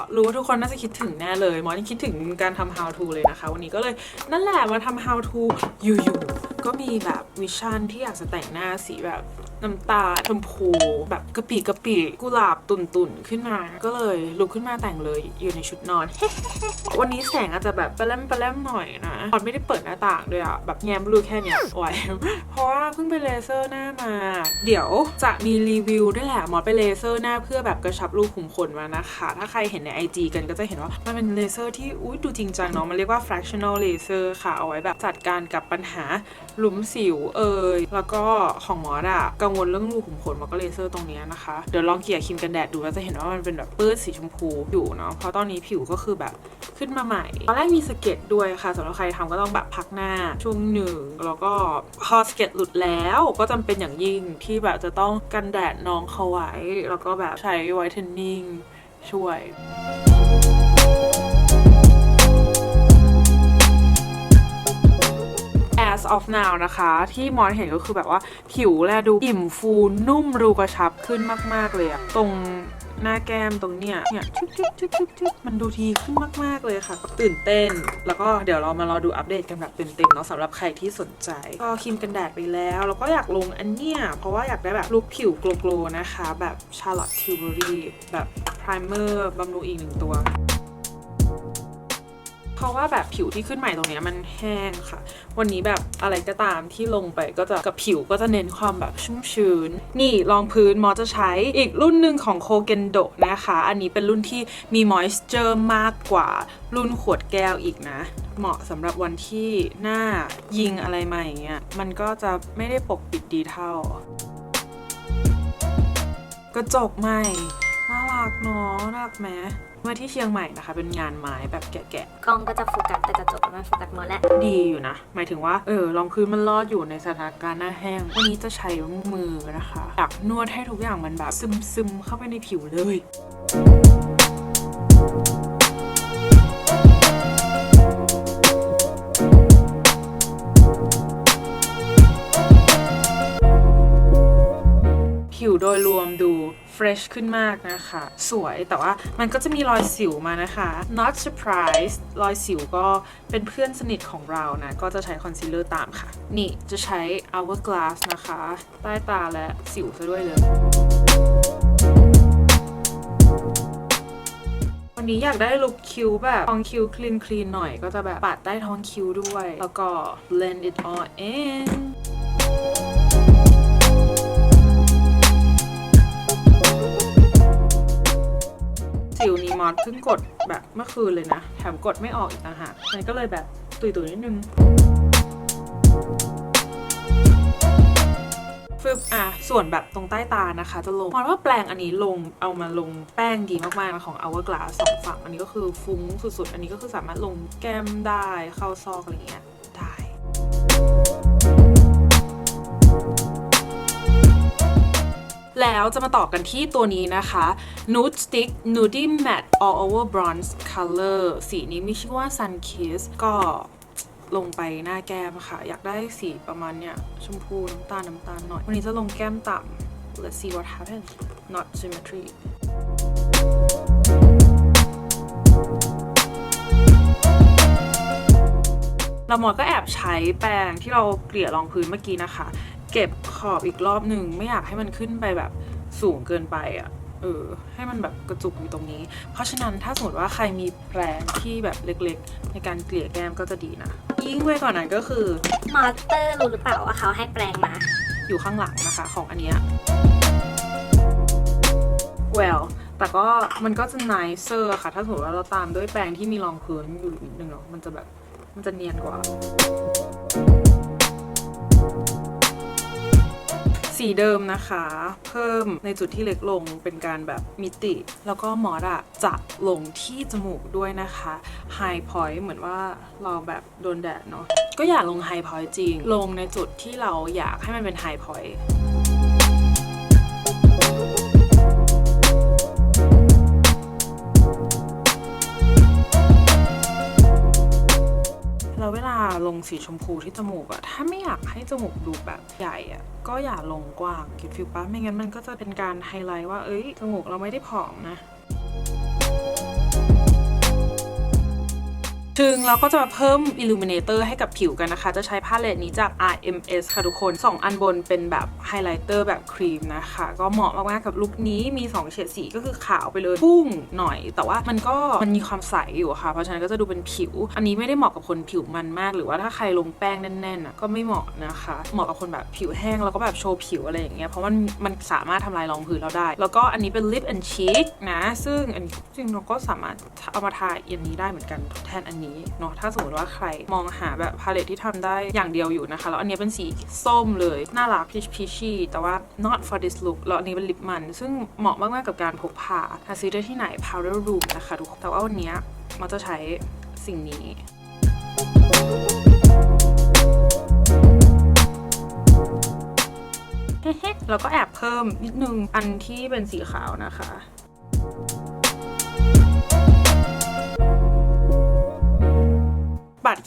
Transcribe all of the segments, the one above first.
็รู้ว่าทุกคนน่าจะคิดถึงแน่เลยมอยังคิดถึงการทำ how to เลยนะคะ วันนี้ก็เลยนั่นแหละมาทำ how to อยู่ๆก็มีแบบวิชั่นที่อยากจะแต่งหน้าสีแบบ น้ำตาชมพูแบบกะปิกะปิกุหลาบตุ่นๆขึ้นมา ก็เลยลุกขึ้นมาแต่งเลยอยู่ในชุดนอน วันนี้แสงอาจจะแบบปะแลมปะแลมหน่อยนะตอนไม่ได้เปิดหน้าต่างด้วยอะแบบแง้มรูแค่เนี้ยไว้เพราะว่าเพิ่งไปเลเซอร์หน้ามา เดี๋ยวจะมีรีวิวด้วยแหละหมอไปเลเซอร์หน้าเพื่อแบบกระชับรูขุมขนมานะคะ ถ้าใครเห็นใน IG กันก็จะเห็นว่ามันเป็นเลเซอร์ที่อุ้ยดูจริงจังเนาะมันเรียกว่า fractional laser ค่ะเอาไว้แบบจัดการกับปัญหาหลุมสิวเอ่ยแล้วก็ของหมออะกังงวลเรื่องรูขุมขนหมอก็เลเซอร์ตรงนี้นะคะ เดี๋ยวลองเกลี่ยครีมกันแดดดูแล้วจะเห็นว่ามันเป็นแบบปื้ดสีชมพูอยู่เนาะเพราะตอนนี้ผิวก็คือแบบขึ้นมาใหม่ตอนแรกมีสเก็ดด้วยค่ะสำหรับใครทำก็ต้องแบบพักหน้าช่วงหนึ่งแล้วก็พอสเก็ตหลุดแล้วก็จำเป็นอย่างยิ่งที่แบบจะต้องกันแดดน้องเขาไว้ แล้วก็แบบใช้ไวท์เทนนิ่งช่วย of now นะคะ ที่มอนเห็นก็คือแบบว่าผิวแลดูอิ่มฟูนุ่มรูกระชับขึ้นมาก ๆ เลยอะตรงหน้าแก้มตรงเนี้ยเนี่ยชุบชุบชุบชุบชุบมันดูทีขึ้นมาก ๆ เลยค่ะ ตื่นเต้น แล้วก็เดี๋ยวเรามารอดูอัปเดตกันแบบเต็มๆเนาะสำหรับใครที่สนใจ ก็ครีมกันแดดไปแล้ว แล้วก็อยากลงอันเนี้ย เพราะว่าอยากได้แบบลุคผิวโกลๆนะคะ แบบ Charlotte Tilbury แบบ primer บำรุงอีกหนึ่งตัว เพราะว่าแบบผิวที่ขึ้นใหม่ตรงเนี้ยมันแห้งค่ะ วันนี้แบบอะไรก็ตามที่ลงไปก็จะกับผิวก็จะเน้นความแบบชุ่มชื้น นี่รองพื้นมอจะใช้อีกรุ่นหนึ่งของโคเกนโดนะคะ อันนี้เป็นรุ่นที่มีมอยส์เจอร์มากกว่ารุ่นขวดแก้วอีกนะ เหมาะสำหรับวันที่หน้ายิงอะไรมาอย่างเงี้ยมันก็จะไม่ได้ปกปิดดีเท่ากระจกใหม่ กเนาะน่ารักไหมมาที่เชียงใหม่นะคะ เป็นงานไม้แบบแกะๆกล้องก็จะโฟกัสแต่กระจกมันโฟกัสหมดแล้วดีอยู่นะ หมายถึงว่า เออรองพื้นมันรอดอยู่ในสถานการณ์หน้าแห้ง วันนี้จะใช้มือนะคะอยากนวดให้ทุกอย่างมันแบบซึมซึมๆเข้าไปในผิวเลย ผิวโดยรวมดูเฟรชขึ้นมากนะคะ สวยแต่ว่ามันก็จะมีรอยสิวมานะคะ not surprised รอยสิวก็เป็นเพื่อนสนิทของเรานะ ก็จะใช้คอนซีลเลอร์ตามค่ะ นี่จะใช้ hourglass นะคะ ใต้ตาและสิวซะด้วยเลยวันนี้อยากได้ลุคคิ้วแบบท้องคิ้วคลีนคลีนหน่อยก็จะแบบปาดใต้ท้องคิ้วด้วย แล้วก็ blend it all in สิวนี้มอสเพิ่งกดแบบเมื่อคืนเลยนะ แถมกดไม่ออกอีกต่างหากมันก็เลยแบบตุยๆนิดนึงฟึบอะส่วนแบบตรงใต้ตานะคะ จะลงมอนว่าแปรงอันนี้ลงเอามาลงแป้งดีมากๆนะของ Hourglass สองฝั่ง อันนี้ก็คือฟุ้งสุดๆ อันนี้ก็คือสามารถลงแก้มได้เข้าซอกอะไรเงี้ย แล้วจะมาต่อกันที่ตัวนี้นะคะ Nude Stick Nudie Matte All Over Bronze Color สีนี้มีชื่อว่า Sun Kiss ก็ลงไปหน้าแก้มค่ะ อยากได้สีประมาณเนี้ย ชมพูน้ำตาลน้ำตาลหน่อย วันนี้จะลงแก้มต่ำ Let's see what happens not symmetry เราหมอก็แอบใช้แปรงที่เราเกลี่ยรองพื้นเมื่อกี้นะคะ เก็บขอบอีกรอบหนึ่งไม่อยากให้มันขึ้นไปแบบสูงเกินไปอะ่ะเออให้มันแบบกระจุกอยู่ตรงนี้ เพราะฉะนั้นถ้าสมมติว่าใครมีแปรงที่แบบเล็กๆ ในการเกลี่ยแก้มก็จะดีนะ ยิ่งไปกว่านั้นก็คือมอเตอร์รู้หรือเปล่าว่าเขาให้แปลงมา อยู่ข้างหลังนะคะของอันเนี้ย well แต่ก็มันก็จะ nicer ค่ะ ถ้าสมมติว่าเราตามด้วยแปรงที่มีรองพื้นอยู่นิดนึงเนาะมันจะแบบมันจะเนียนกว่า สีเดิมนะคะ เพิ่มในจุดที่เล็กลงเป็นการแบบมิติ แล้วก็มอสอะจะลงที่จมูกด้วยนะคะไฮพอยต์เหมือนว่าเราแบบโดนแดดเนาะก็อยากลงไฮพอยต์จริง ลงในจุดที่เราอยากให้มันเป็นไฮพอยต์ สีชมพูที่จมูกอะถ้าไม่อยากให้จมูกดูแบบใหญ่อะก็อย่าลงกว้างคิดฟิลปะไม่งั้นมันก็จะเป็นการไฮไลท์ว่าเอ้ยจมูกเราไม่ได้ผอมนะ ถึงเราก็จะมาเพิ่ม Illuminator ให้กับผิวกันนะคะ จะใช้พาเลตนี้จาก RMS ค่ะทุกคน 2 อันบนเป็นแบบไฮไลท์เตอร์แบบครีมนะคะ ก็เหมาะมากๆกับลุคนี้มี 2 เฉดสีก็คือขาวไปเลยพุ่งหน่อย แต่ว่ามันก็มันมีความใสอยู่ค่ะ เพราะฉะนั้นก็จะดูเป็นผิว อันนี้ไม่ได้เหมาะกับคนผิวมันมาก หรือว่าถ้าใครลงแป้งแน่นๆอะก็ไม่เหมาะนะคะ เหมาะกับคนแบบผิวแห้งแล้วก็แบบโชว์ผิวอะไรอย่างเงี้ยเพราะมันมันสามารถทำลายรองพื้นเราได้ แล้วก็อันนี้เป็น lip and cheek นะซึ่งอันนี้จริงๆเราก็สามารถเอามาทาอันนี้ได้เหมือนกันแทนอันนี้เนาะถ้าสมมติว่าใครมองหาแบบพาเลตที่ทำได้อย่างเดียวอยู่นะคะ แล้วอันนี้เป็นสีส้มเลย น่ารัก peach peachy แต่ว่า not for this look แล้วอันนี้เป็นลิปมัน ซึ่งเหมาะมากๆกับการพกพาหาซื้อได้ที่ไหน powder room นะคะทุกคนแต่ว่าวันนี้มันจะใช้สิ่งนี้เฮ้ๆแล้วก็แอบเพิ่มนิดนึงอันที่เป็นสีขาวนะคะ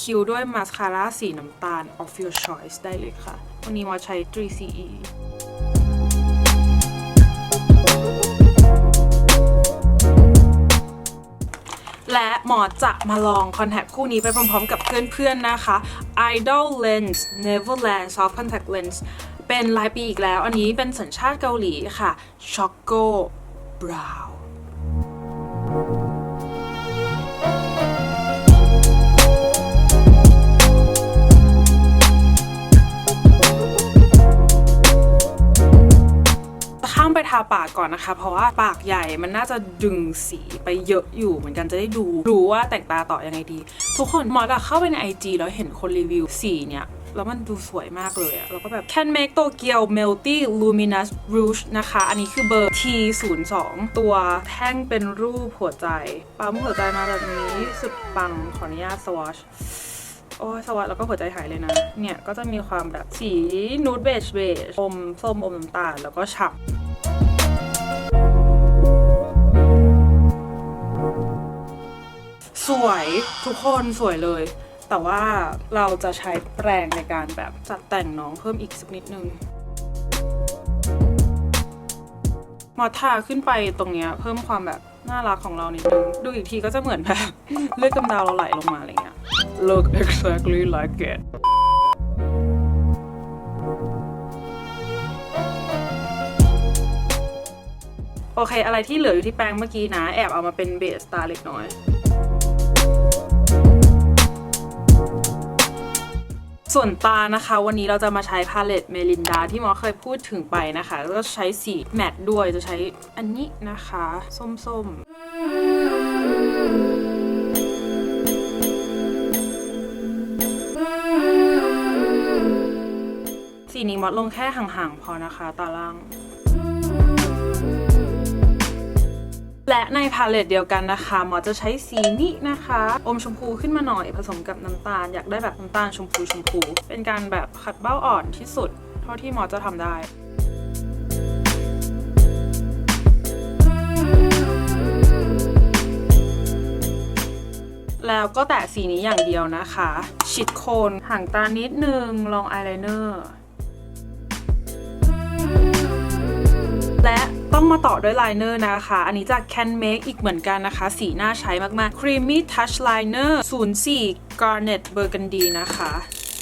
คิวด้วยมาสคาร่าสีน้ำตาล of your choice ได้เลยค่ะ วันนี้มาใช้ 3CE และหมอจะมาลองคอนแทคคู่นี้ไปพร้อมๆกับเพื่อนๆนะคะ Idol Lens Neverland Soft Contact Lens เป็นลายปีอีกแล้ว อันนี้เป็นสัญชาติเกาหลีค่ะ Choco Brown ทาปากก่อนนะคะ เพราะว่าปากใหญ่มันน่าจะดึงสีไปเยอะอยู่เหมือนกันจะได้ดูรู้ว่าแต่งตาต่อยังไงดี ทุกคนหมอจะเข้าไปใน IG แล้วเห็นคนรีวิวสีเนี่ยแล้วมันดูสวยมากเลยอะแล้วก็แบบ Can Make Tokyo Melty Luminous Rouge นะคะ อันนี้คือเบอร์ T02 ตัวแท่งเป็นรูปหัวใจ ปั๊มหัวใจมาแบบนี้สุดปัง ขออนุญาตสวอชโอ้ยสวัสดแล้วก็หัวใจหายเลยนะ เนี่ย ก็จะมีความแบบสีนูดเบจเบจอมส้มอมน้ำตาลแล้วก็ฉ่ำ สวยทุกคนสวยเลย แต่ว่าเราจะใช้แปรงในการแบบจัดแต่งน้องเพิ่มอีกสักนิดนึงมอทาขึ้นไปตรงเนี้ยเพิ่มความแบบน่ารักของเรานิดนึง ดูอีกทีก็จะเหมือนแบบ เลือดกำเดาเราไหลลงมาอะไรเงี้ย Look exactly like it อเค อะไรที่เหลืออยู่ที่แปรงเมื่อกี้นะ แอบเอามาเป็นเบสตาเล็กน้อยส่วนตานะคะ วันนี้เราจะมาใช้พาเลตเมลินดาที่หมอเคยพูดถึงไปนะคะ แล้วก็ใช้สีแมตต์ด้วยจะใช้อันนี้นะคะ ส้มๆสีนี้มดลงแค่ห่างๆพอนะคะ ตาล่าง และในพาเลตเดียวกันนะคะหมอจะใช้สีนี้นะคะ อมชมพูขึ้นมาหน่อยผสมกับน้ำตาล อยากได้แบบน้ำตาลชมพูชมพู เป็นการแบบขัดเบ้าอ่อนที่สุด เท่าที่หมอจะทำได้แล้วก็แตะสีนี้อย่างเดียวนะคะ ชิดโคนห่างตานิดนึง ลองอายไลเนอร์ และ ต้องมาต่อด้วยไลเนอร์นะคะ อันนี้จาก Can Make อีกเหมือนกันนะคะ สีน่าใช้มากๆ Creamy Touch Liner 04 Garnet Burgundy นะคะ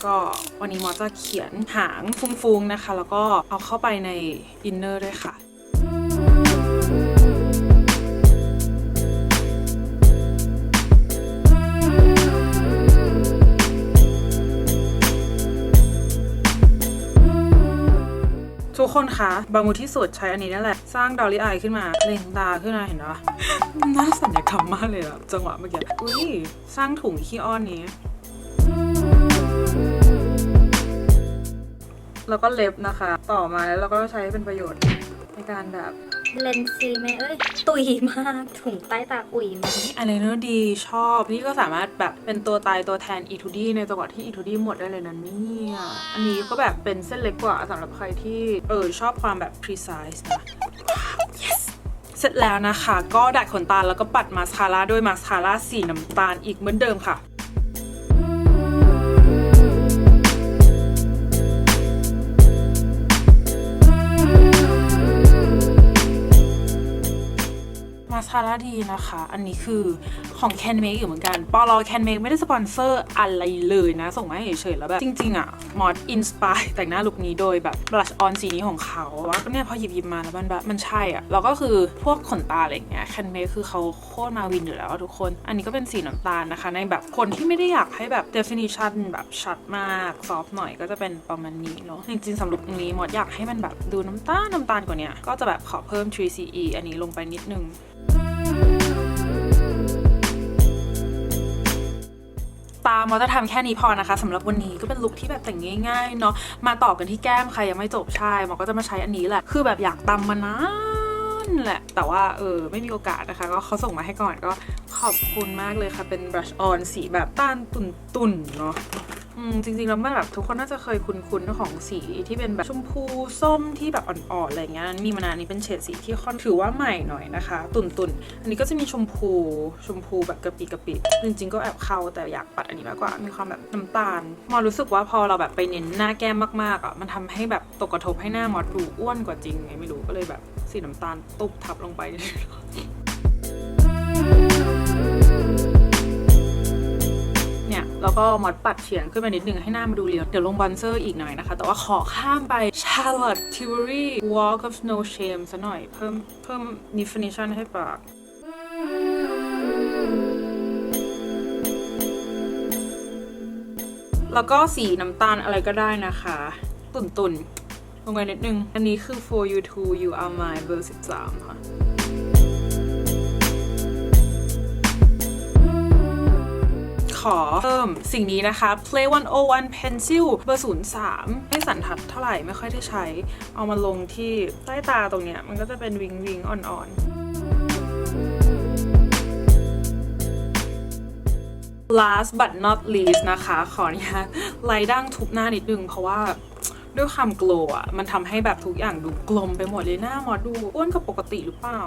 ก็วันนี้มอจะเขียนหางฟุ้งๆนะคะ แล้วก็เอาเข้าไปในอินเนอร์ด้วยค่ะ กคนคะ บางมูที่สุดใช้อันนี้นั่นแหละ สร้างดอลลี่อายขึ้นมา เล่งตาขึ้นมาเห็นปะน่าสัญญกรรมมากเลยอะจังหวะเมื่อกี้ อุ้ย สร้างถุงขี้อ้อนนี้ แล้วก็เล็บนะคะ ต่อมาแล้วเราก็ใช้เป็นประโยชน์ในการแบบ เลนซีไหมเอ้ย ตุยมากถุงใต้ตาอุยมากอันเลเนอร์ดีชอบนี่ก็สามารถแบบเป็นตัวตายตัวแทนอีทูดี้ในจังหวะที่อีทูดี้หมดได้เลยนะเนี่ยอันนี้ก็แบบเป็นเส้นเล็กกว่าสำหรับใครที่เออชอบความแบบ precise นะ yes เสร็จแล้วนะคะ ก็ดัดขนตาแล้วก็ปัดมาสคาร่าด้วยมาสคาร่าสีน้ำตาลอีกเหมือนเดิมค่ะ มาร่าดีนะคะ อันนี้คือของ Can Make อยู่เหมือนกัน ปอลอ Can Make ไม่ได้สปอนเซอร์อะไรเลยนะ ส่งมาให้เฉยๆแล้วแบบ จริง ๆ อะ มอดอินสปายแต่งหน้าลุคนี้โดยแบบ blush on สีนี้ของเขาว่าเนี่ยพอหยิบหยิบมาแล้วมันแบบมันใช่อะ แล้วก็คือพวกขนตาอะไรเงี้ย Can Make คือเขาโคตรมาวินอยู่แล้วทุกคน อันนี้ก็เป็นสีน้ำตาลนะคะ ในแบบคนที่ไม่ได้อยากให้แบบ definition แบบชัดมากซอฟหน่อยก็จะเป็นประมาณนี้เนาะจริงๆสำหรับตรงนี้มอดอยากให้มันแบบดูน้ำตาลน้ำตาลกว่านี้ก็จะแบบขอเพิ่ม 3CE อันนี้ลงไปนิดนึง มมอจะทำแค่นี้พอนะคะสำหรับวันนี้ก็เป็นลุคที่แบบแต่งง่ายๆเนาะมาต่อกันที่แก้มใครยังไม่จบใช่มอก็จะมาใช้อันนี้แหละคือแบบอยากตำมานานแหละแต่ว่าเออไม่มีโอกาสนะคะ ก็เขาส่งมาให้ก่อนก็ขอบคุณมากเลยค่ะเป็น brush on สีแบบต้านตุ่นๆเนาะ อืมจริงๆแล้วมันแบบทุกคนน่าจะเคยคุ้นๆเรื่องของสีที่เป็นแบบชมพูส้มที่แบบอ่อนๆอะไรเงี้ยมีมานานนี้เป็นเฉดสีที่ค่อนถือว่าใหม่หน่อยนะคะ ตุ่นๆ อันนี้ก็จะมีชมพูชมพูแบบกระปิกระปิจริงๆ ก็แอบเข้าแต่อยากปัดอันนี้มากกว่ามีความแบบน้ำตาลมอรู้สึกว่าพอเราแบบไปเน้นหน้าแก้มมากๆอะมันทำให้แบบตกกระทบให้หน้ามอดดูอ้วนกว่าจริงไงไม่รู้ก็เลยแบบสีน้ำตาลตุบทับลงไปเนี่ย แล้วก็มอดปัดเฉียงขึ้นมานิดนึงให้หน้ามาดูเรียว เดี๋ยวลงบอนเซอร์อีกหน่อยนะคะ แต่ว่าขอข้ามไป Charlotte Tilbury Walk of No Shame ซะหน่อย เพิ่มเพิ่ม definition ให้ปากแล้วก็สีน้ำตาลอะไรก็ได้นะคะ ตุ่นตุนๆลงไปนิดนึง อันนี้คือ for you too you are my เบอร์13 ค่ะ ขอเพิ่มสิ่งนี้นะคะ Play 101 Pencil เบอร์ 03ให้สันทัดเท่าไหร่ไม่ค่อยได้ใช้ เอามาลงที่ใต้ตาตรงเนี้ยมันก็จะเป็นวิงวิงอ่อนๆ last but not least นะคะ ขออนุญาตไล่ดั้งทุบหน้านิดนึง เพราะว่าด้วยความโกลว์อะ มันทำให้แบบทุกอย่างดูกลมไปหมดเลยหน้ามอดู อ้วนกว่าปกติหรือเปล่า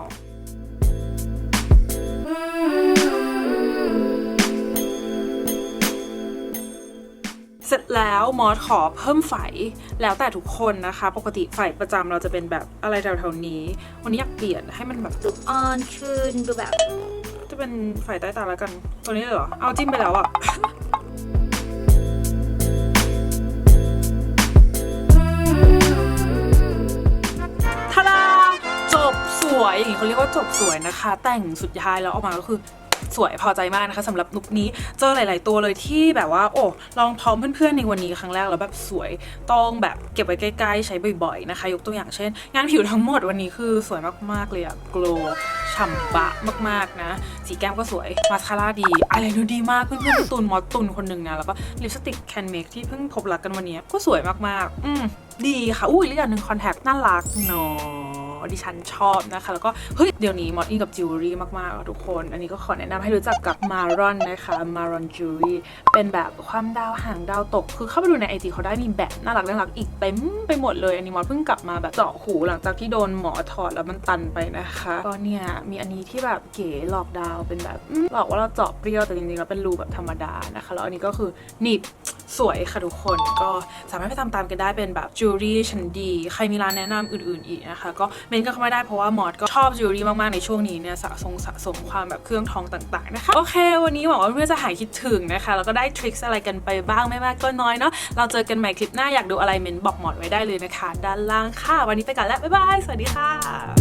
สร็จแล้วมอสขอเพิ่มไฝแล้วแต่ทุกคนนะคะ ปกติไฝประจำเราจะเป็นแบบอะไรแถวๆนี้ วันนี้อยากเปลี่ยนให้มันแบบออนคืนดูแบบ จะเป็นไฝใต้ตาแล้วกัน ตัวนี้เลยเหรอ เอาจิ้มไปแล้วอะทาดาจบสวยอย่างนี้เขาเรียกว่าจบสวยนะคะ แต่งสุดท้ายแล้วออกมาก็คือ สวยพอใจมากนะคะสำหรับลุคนี้เจอหลาย ๆ ตัวเลยที่แบบว่า โอ้ลองพร้อมเพื่อนๆในวันนี้ครั้งแรกแล้วแบบสวยต้องแบบเก็บไว้ใกล้ ๆ ใช้บ่อย ๆ นะคะ ยกตัวอย่างเช่น งานผิวทั้งหมดวันนี้คือสวยมากๆเลยอะโกลฉ่ำบะมากๆนะ สีแก้มก็สวยมาสคาร่าดีอะไรนูดีมากเพื่อนๆตุนมอสตุนคนหนึ่งนะแล้วก็ลิปสติกแคนเมคที่เพิ่งพบรักกันวันนี้ก็สวยมากๆ อืมดีค่ะอุ้ยแล้วอย่างหนึ่งคอนแทคน่ารักเนาะ ดิฉันชอบนะคะ แล้วก็เฮ้ยเดี๋ยวนี้มอดอินกับจิวเวลรี่มากๆทุกคน อันนี้ก็ขอแนะนำให้รู้จักกับมารอนนะคะมารอนจิวเวลรี่เป็นแบบความดาวหางดาวตก คือเข้าไปดูในไอจีเขาได้มีแบบน่ารักน่ารักอีกเต็มไปหมดเลย อันนี้มอดเพิ่งกลับมาแบบเจาะหูหลังจากที่โดนหมอถอดแล้วมันตันไปนะคะก็เนี่ยมีอันนี้ที่แบบเก๋หลอกดาวเป็นแบบหลอกว่าเราเจาะเปรี้ยวแต่จริงๆแล้วเป็นรูแบบธรรมดานะคะแล้วอันนี้ก็คือหนีบ สวยค่ะทุกคนก็สามารถไปตามตามกันได้เป็นแบบจิวเวลรี่ชั้นดี ใครมีร้านแนะนำอื่นๆอีกนะคะ ก็เมนก็เข้ามาได้เพราะว่ามอดก็ชอบจิวเวลรี่มากๆในช่วงนี้เนี่ยสะสมสะสมความแบบเครื่องทองต่างๆนะคะโอเค วันนี้หวังว่าเพื่อนจะหายคิดถึงนะคะแล้วก็ได้ทริคอะไรกันไปบ้างไม่มากก็น้อยเนาะเราเจอกันใหม่คลิปหน้าอยากดูอะไรเมนบอกหมอดไว้ได้เลยนะคะ ด้านล่างค่ะ วันนี้ไปก่อนแล้วบ๊ายบายสวัสดีค่ะ